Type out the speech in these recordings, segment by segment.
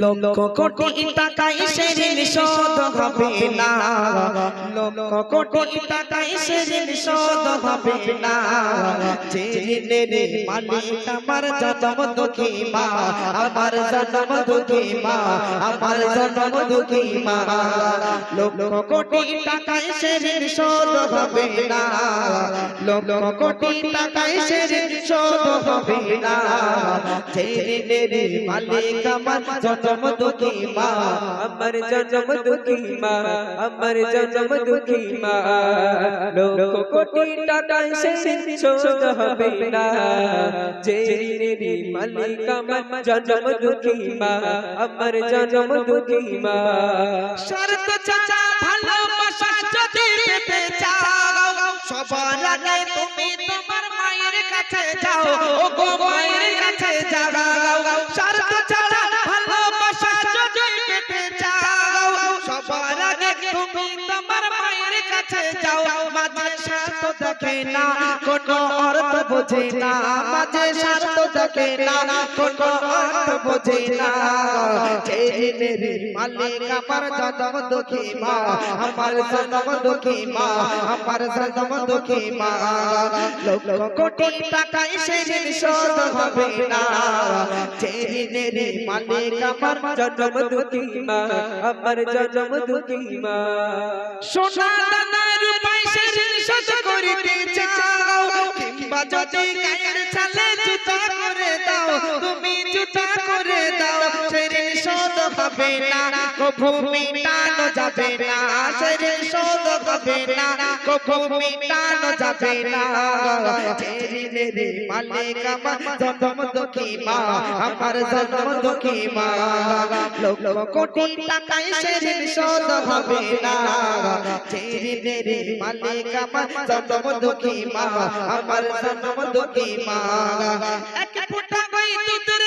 লক্ষ কোটি টাকায় সেদিন শোধ হবে না। কোটি টাকায় সেদিন শোধ হবে না। যে ঋণের মালিক আমার জন্ম দুঃখী মা, আমার জন্ম দুঃখী মা, আমার জন্ম দুঃখী মা। লক্ষ কোটি টাকায় সেদিন শোধ হবে না। লক্ষ কোটি টাকায় সেদিন শোধ হবে না। যে ঋণের মালিক আমার জন্ম দুঃখী মা, আমার জন্ম দুঃখী মা, আমার জন্ম দুঃখী মা লক্ষ কোটি টাকায় শেষ শোধ হবে না যে মালিক আমার জন্ম দুঃখী মা আমার জন্ম দুঃখী মা শরত চাচা ভালোবাসা যদি পেতে চাও সবার আগে তুমি তোমার মায়ের কাছে যাও ও গো মায়ের কাছে যাও কাছে যাও মাঝে স্বার্থ দেখে না, কোনো অর্থ বোঝে না। মাঝে স্বার্থ দেখে না, কোনো অর্থ বোঝে না। মালিক, আমার জন্ম দুঃখী মা, আমার জন্ম দুঃখী মা, আমার জন্ম দুঃখী মা। কোটি টাকায় সেদিন শোধ হবে না। ছেলের মালিক, আমার জন্ম দুঃখী মা, আমার জন্ম দুঃখী মা। সোনা দানা যদি গায়ের ছালে জুতা করে দাও তুমি জুতা করে দাও শোধ হবে না কভু মিটানো যাবে না সেদিন শোধ হবে না কভু মিটানো যাবে না। ছেড়িলে মালিক আমার জন্ম দুঃখী মা আমার জন্ম দুঃখী মা লক্ষ কোটি টাকায় সেদিন শোধ হবে না। ছেড়িলে মালিক আমার জন্ম দুঃখী মা আমার জন্ম দুঃখী মা এক ফোঁটা কই দুধের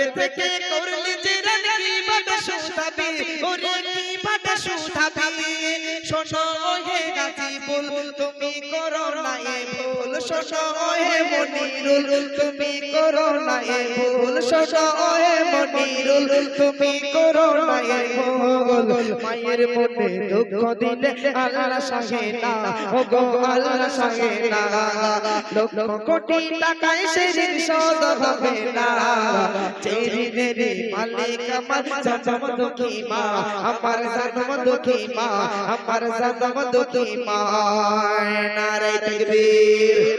করবে থেকে করলি যে রান বাটা শুধাবি ওরে বাটা শুধাবি শোনো হে গাজি বল তুমি করো না এ ভুল। শোনো হে মনিরুল, তুমি করো না এ ভুল। শোনো হে মনিরুল তুমি করো এ ভুল মায়ের মনে দুঃখ দিলে আল্লাহ সহে না ও গো আল্লাহ সহে না। লক্ষ কোটি টাকায় সেদিন শোধ হবে না। চেরিনের মালিক আমার জন্ম দুঃখী মা। আমার জন্ম দুঃখী মা, আমার জন্ম দুঃখী মা। নারায় তকবীর